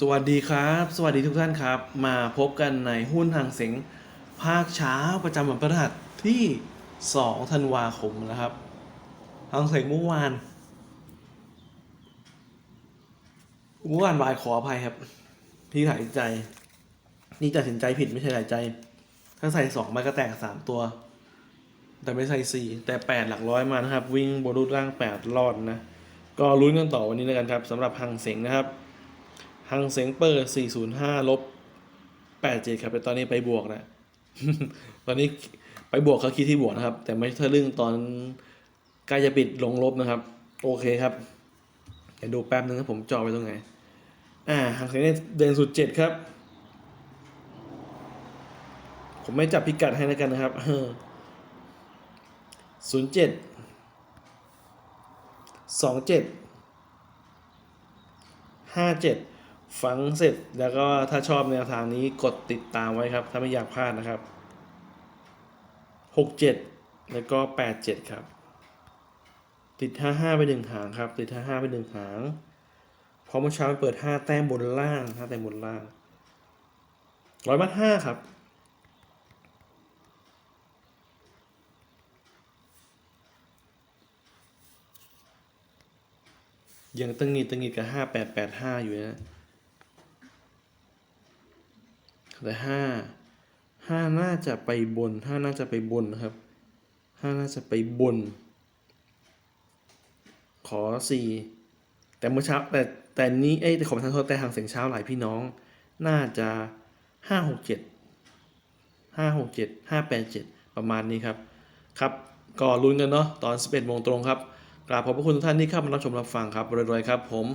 สวัสดีครับ สวัสดีทุกท่านครับ มาพบกันในหุ้นหางเสงภาคเช้าประจำวันพฤหัสที่ 2 ธันวาคมนะครับหางเสงเมื่อวานเมื่อวานบายขออภัยครับ ที่หายใจ นี่ตัดสินใจผิดไม่ใช่หายใจ ถ้าใส่สองมันก็แตกสามตัว แต่ไม่ใส่สี่แต่แปดหลักร้อยมานะครับ วิ่งบนรูดร่างแปดรอดนะ ก็ลุ้นกันต่อวันนี้แล้วกันครับสำหรับหังเสงนะครับ หังเสงเปิด405ลบ87ครับแต่ตอนนี้ไปบวกนะ ตอนนี้ไปบวกเขาคิดที่บวกนะครับ แต่ไม่ทะลึ่งตอนใกล้จะปิดลงลบนะครับ โอเคครับ เดี๋ยวดูแป๊บนึงนะผมจอไปตรงไหน อ่าหังเสงเนี่ยเด่นสุดครับ ผมไม่จับพิกัดให้แล้วกันนะครับศูนย์เจ็ดสองเจ็ดห้าเจ็ด ฟังเสร็จแล้วก็ถ้าชอบแนวทางนี้กดติดตามไว้ครับ ถ้าไม่อยากพลาดนะครับหกเจ็ดแล้วก็แปดเจ็ดครับ ติดห้าห้าไปหนึ่งหางครับ ติดห้าห้าไปหนึ่งหางพราะเมื่อเช้าเปิดห้าแต้มบนล่างห้าแต้มบนล่างร้อยมัดห้าครับ ยังตึงหงิดตึงหงิดกับห้าแปดแปดห้าอยู่นะ แต่ห้าห้าน่าจะไปบนห้าน่าจะไปบนนะครับห้าน่าจะไปบน ขอสี่แต่เมื่อเช้าแต่แต่นี้เอ้ยขอประทานโทษแต่หางเสียงเช้าหลายพี่น้อง น่าจะห้าหกเจ็ดห้าหกเจ็ดห้าแปดเจ็ดประมาณนี้ครับ ครับก็ลุ้นกันเนาะตอน11โมงตรงครับกราบขอบพระคุณทุกท่านที่เข้ามารับชมรับฟังครับรวยๆครับผม